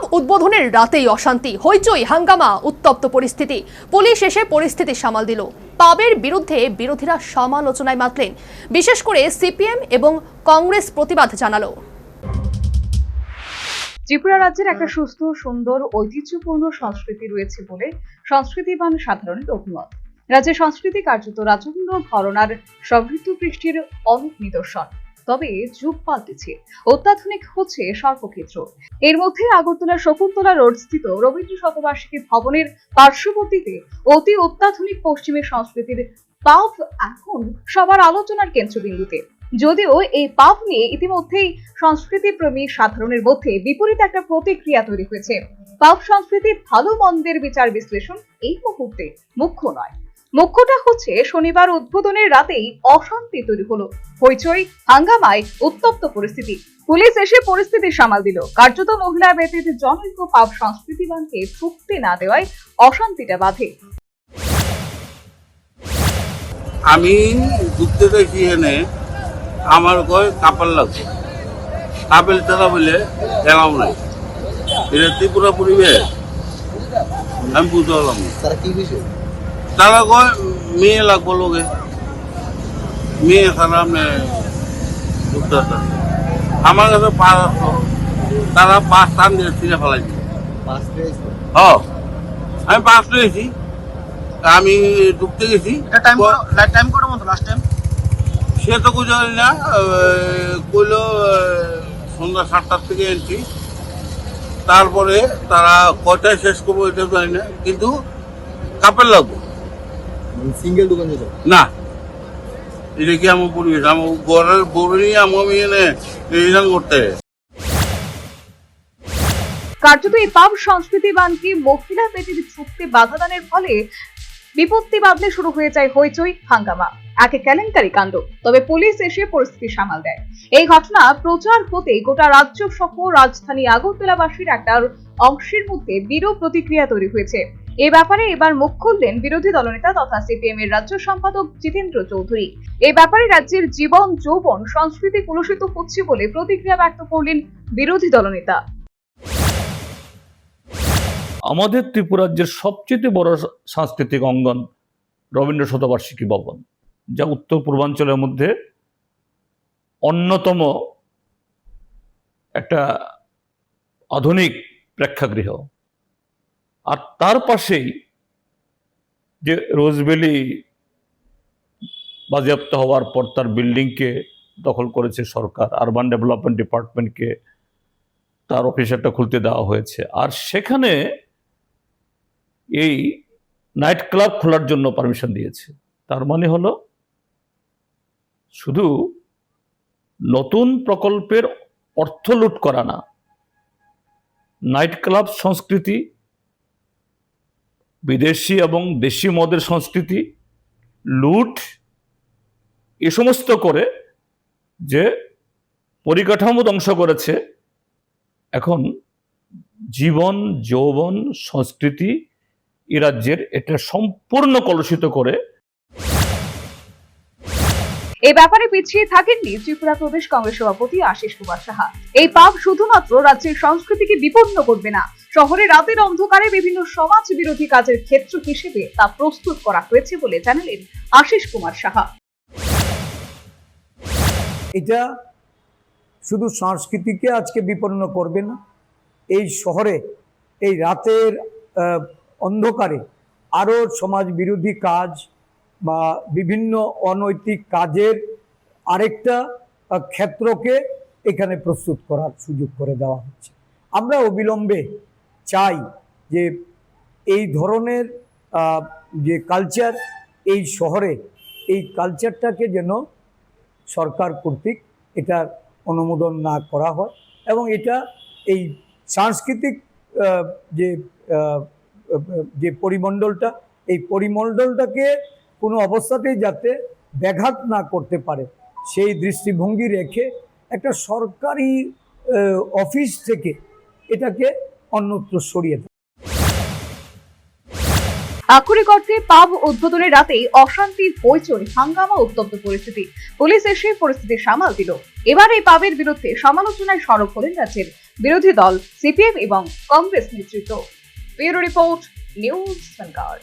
পাব উদ্বোধনের রাতেই অশান্তি, হইচই, হাঙ্গামা, উত্তপ্ত পরিস্থিতি। পুলিশ এসে পরিস্থিতি সামাল দিল। পাবের বিরুদ্ধে বিরোধীরা সমালোচনায় মাতলেন। বিশেষ করে সিপিএম এবং কংগ্রেস প্রতিবাদ জানালো। ত্রিপুরা রাজ্যের একটা সুস্থ, সুন্দর, ঐতিহ্যপূর্ণ সংস্কৃতি রয়েছে বলে সংস্কৃতিবান সাধারণের অভিমত। রাজ্যের সংস্কৃতি কার্যত রাজন্য ধরনার সমৃদ্ধ পৃষ্ঠের অনেক নিদর্শন। তবে যুগ পাল্টেছে। অত্যাধুনিক হচ্ছে সর্বক্ষেত্র এর মধ্যে আগরতলার শকুন্তলা রোড স্থিত রবীন্দ্র শতবার্ষিকী ভবনের পার্শ্ববর্তীতে অতি অত্যাধুনিক পশ্চিমের সংস্কৃতির পাব এখন সবার আলোচনার কেন্দ্রবিন্দুতে। যদিও এই পাপ নিয়ে ইতিমধ্যেই সংস্কৃতি প্রেমী সাধারণের মধ্যে বিপরীত একটা প্রতিক্রিয়া তৈরি হয়েছে। পাপ সংস্কৃতি ভালো মন্দের বিচার বিশ্লেষণ এই মুহূর্তে মুখ্য নয়। মুখ্যটা হচ্ছে শনিবার উদ্বোধনের রাতেই অশান্তি তৈরি হলো। হইচই হাঙ্গামায় উত্তপ্ত পরিস্থিতি। পুলিশ এসে পরিস্থিতি সামাল দিল। কার্যত মহিলা ব্যতীত জনৈক পাপ সংস্কৃতিবানকে চুক্তি না দেওয়ায় অশান্তিটা বাধে। আমি ঢুকতে দেখি এনে আমার কয় কাপাল লাগছে। কাপেল তারা বলে এলাম নাই। এটা ত্রিপুরা পরিবেশ। আমি বুঝতে পারলাম না। তারা কি বিষয়? তারা কয় মেয়ে লাগবো লোকে। মেয়ে ছাড়া আপনি ঢুকতে আমার কাছে পাঁচ তারা পাঁচ টান দিয়ে ছিঁড়ে ফেলাইছে। হ। আমি পাঁচ পেয়েছি আমি ঢুকতে গেছি। টাইম টাইম কত মতো লাস্ট টাইম সে তো কিছু জানি না কইলো সন্ধ্যা সাতটার থেকে এন্ট্রি তারপরে তারা কয়টায় শেষ করব এটা জানি না কিন্তু কাপের লাগবো। সিঙ্গেল দোকান যেত না। এটা কি আমার পরিবেশ? আমার ঘরের বউ নিয়ে আমি এনে রিজাইন করতে। কার্যত এই পাপ সংস্কৃতিবানকে মহিলা ব্যতীত চুক্তি বাধা দানের ফলে বিপত্তি বাদলে শুরু হয়ে যায় হইচই হাঙ্গামা। একে কেলেঙ্কারি কাণ্ড। তবে পুলিশ এসে পরিস্থিতি সামাল দেয়। এই ঘটনা প্রচার হতে গোটা রাজ্য সহ রাজধানী আগরতলাবাসীর একটা অংশের মধ্যে বিরূপ প্রতিক্রিয়া তৈরি হয়েছে। এ ব্যাপারে এবার মুখ খুললেন বিরোধী দলনেতা তথা সিপিএম এর রাজ্য সম্পাদক জিতেন্দ্র চৌধুরী। এই ব্যাপারে রাজ্যের জীবন, যৌবন, সংস্কৃতি কলুষিত হচ্ছে বলে প্রতিক্রিয়া ব্যক্ত করলেন বিরোধী দলনেতা। আমাদের ত্রিপুরাজ্যের সবচেয়ে বড় সাংস্কৃতিক অঙ্গন রবীন্দ্র শতবার্ষিকী ভবন, যা উত্তর পূর্বাঞ্চলের মধ্যে অন্যতম একটা আধুনিক প্রেক্ষাগৃহ। আর তার পাশেই যে রোজভ্যালি বাজেয়াপ্ত হওয়ার পর তার বিল্ডিংকে দখল করেছে সরকার, আরবান ডেভেলপমেন্ট ডিপার্টমেন্টকে তার অফিসারটা খুলতে দেওয়া হয়েছে। আর সেখানে এই নাইট ক্লাব খোলার জন্য পারমিশন দিয়েছে। তার মানে হলো শুধু নতুন প্রকল্পের অর্থ লুট করা না নাইট ক্লাব সংস্কৃতি, বিদেশি এবং দেশি মদের সংস্কৃতি, লুট, এ সমস্ত করে যে পরিকাঠামো ধ্বংস করেছে, এখন জীবন, যৌবন, সংস্কৃতি এ রাজ্যের এটা সম্পূর্ণ কলুষিত করে এই ব্যাপারে পিছিয়ে থাকেননি ত্রিপুরা প্রদেশ কংগ্রেস সভাপতি আশিস কুমার সাহা। এই পাপ শুধুমাত্র রাজ্যের সংস্কৃতিকে বিপন্ন করবে না, শহরে রাতের অন্ধকারে বিভিন্ন সমাজ বিরোধী কাজের ক্ষেত্র হিসেবে তা প্রস্তুত করা হয়েছে বলে জানালেন আশিস কুমার সাহা। এটা শুধু সংস্কৃতিকে আজকে বিপন্ন করবে না, এই শহরে, এই রাতের অন্ধকারে আরও সমাজ বিরোধী কাজ বা বিভিন্ন অনৈতিক কাজের আরেকটা ক্ষেত্রকে এখানে প্রস্তুত করার সুযোগ করে দেওয়া হচ্ছে। আমরা অবিলম্বে চাই যে এই ধরনের যে কালচার এই শহরে, এই কালচারটাকে যেন সরকার কর্তৃক এটার অনুমোদন না করা হয় এবং এটা এই সাংস্কৃতিক যে যে পরিমণ্ডলটা, এই পরিমণ্ডলটাকে কোনো অবস্থাতেই যাতে ব্যাঘাত না করতে পারে। সেই দৃষ্টিভঙ্গি রেখে একটা সরকারি অফিস থেকে এটাকে অন্যত্র সরিয়ে দেয়। আক্ষরিক অর্থে পাব উদ্বোধনের রাতেই অশান্তি হইচই হাঙ্গামা উত্তপ্ত পরিস্থিতি। পুলিশ এসে পরিস্থিতি সামাল দিল। এবার এই পাবের বিরুদ্ধে সমালোচনায় সরব হলেন রাজ্যের বিরোধী দল, সিপিএম এবং কংগ্রেস নেতৃত্ব। Bureau report, News Vanguard